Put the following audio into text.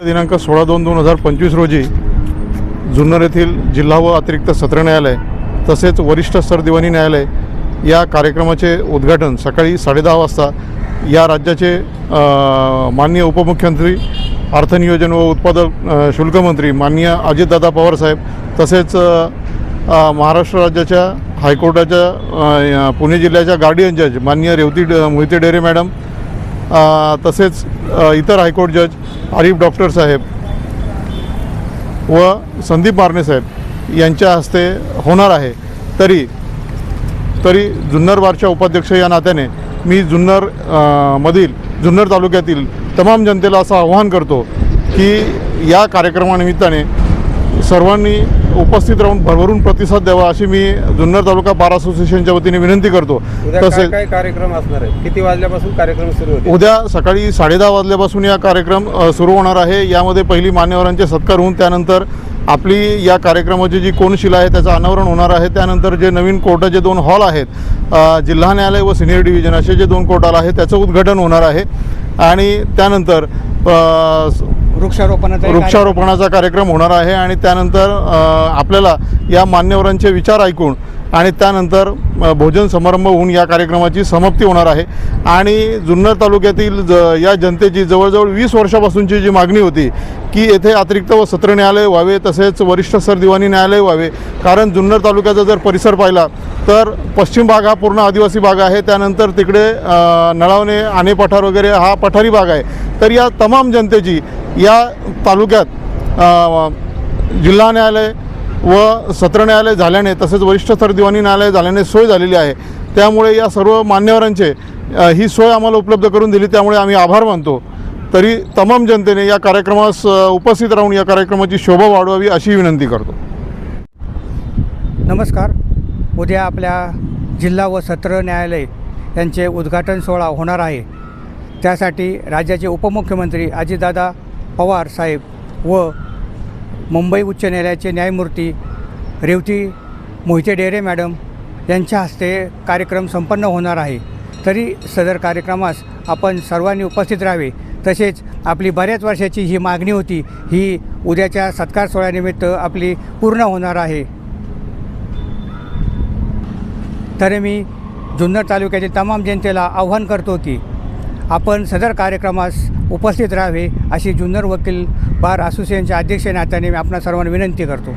दिनांक सोळा दोन दोन हजार पंचवीस रोजी जुन्नर येथील जिल्हा व अतिरिक्त सत्र न्यायालय तसेच वरिष्ठ स्तर न्यायालय या कार्यक्रमाचे उद्घाटन सकाळी साडेदहा वाजता या राज्याचे माननीय उपमुख्यमंत्री अर्थनियोजन व उत्पादक शुल्कमंत्री माननीय अजितदादा पवार साहेब तसेच महाराष्ट्र राज्याच्या हायकोर्टाच्या पुणे जिल्ह्याच्या गार्डियन जज माननीय रेवती ड- मोहिते डेरे मॅडम तसेच इतर हायकोर्ट जज आरिफ डॉक्टर साहेब व संदीप मारणे साहेब यांच्या हस्ते होणार आहे. तरी तरी जुन्नर बारच्या उपाध्यक्ष या नात्याने मी जुन्नर मधील जुन्नर तालुक्यातील तमाम जनतेला असं आवाहन करतो की या कार्यक्रमानिमित्ताने सर्वांनी उपस्थित राहून भरभरून प्रतिसाद द्यावा अशी मी जुन्नर तालुका बार असोसिएशनच्या वतीने विनंती करतो. उद्या काय कार्यक्रम असणार आहे किती वाजल्यापासून कार्यक्रम सुरू होते उद्या सकाळी साडेदहा वाजल्यापासून या कार्यक्रम सुरू होणार आहे. यामध्ये पहिली मान्यवरांचे सत्कार होऊन त्यानंतर आपली या कार्यक्रमाची जी कोनशिला आहे त्याचं अनावरण होणार आहे. त्यानंतर जे नवीन कोर्टाचे दोन हॉल आहेत जिल्हा न्यायालय व सिनियर डिव्हिजन असे जे दोन कोर्ट आहे त्याचं उद्घाटन होणार आहे. आणि त्यानंतर वृक्षारोपणाचा वृक्षारोपणाचा कार्यक्रम होणार आहे आणि त्यानंतर आपल्याला या मान्यवरांचे विचार ऐकून आणि त्यानंतर भोजन समारंभ होऊन या कार्यक्रमाची समाप्ती होणार आहे. आणि जुन्नर तालुक्यातील ज या जनतेची जवळजवळ वीस वर्षापासूनची जी मागणी होती की येथे अतिरिक्त व सत्र न्यायालय व्हावे तसेच वरिष्ठ सर दिवाणी न्यायालय व्हावे. कारण जुन्नर तालुक्याचा जर परिसर पाहिला तर पश्चिम भाग हा पूर्ण आदिवासी भाग आहे. त्यानंतर तिकडे नळावणे आणे पठार वगैरे हा पठारी भाग आहे. तर या तमाम जनतेची या तालुक्यात जिल्हा न्यायालय व सत्र न्यायालय झाल्याने तसेच वरिष्ठ स्तर दिवाणी न्यायालय झाल्याने सोय झालेली आहे. त्यामुळे या सर्व मान्यवरांचे ही सोय आम्हाला उपलब्ध करून दिली. त्यामुळे आम्ही आभार मानतो. तरी तमाम जनतेने या कार्यक्रमास उपस्थित राहून या कार्यक्रमाची शोभा वाढवावी अशी विनंती करतो. नमस्कार. उद्या आपल्या जिल्हा व सत्र न्यायालय यांचे उद्घाटन सोहळा होणार आहे. त्यासाठी राज्याचे उपमुख्यमंत्री अजितदादा पवार साहेब व मुंबई उच्च न्यायालयाचे न्यायमूर्ती रेवती मोहिते डेरे मॅडम यांच्या हस्ते कार्यक्रम संपन्न होणार आहे. तरी सदर कार्यक्रमास आपण सर्वांनी उपस्थित राहावे. तसेच आपली बऱ्याच वर्षाची ही मागणी होती ही उद्याच्या सत्कार सोहळ्यानिमित्त आपली पूर्ण होणार आहे. तर मी जुन्नर तालुक्यातील तमाम जनतेला आव्हान करतो की आपण सदर कार्यक्रमास उपस्थित राहावे अशी जुन्नर वकील बार असोसिएशनच्या अध्यक्ष नात्याने मी आपणा सर्वांना विनंती करतो.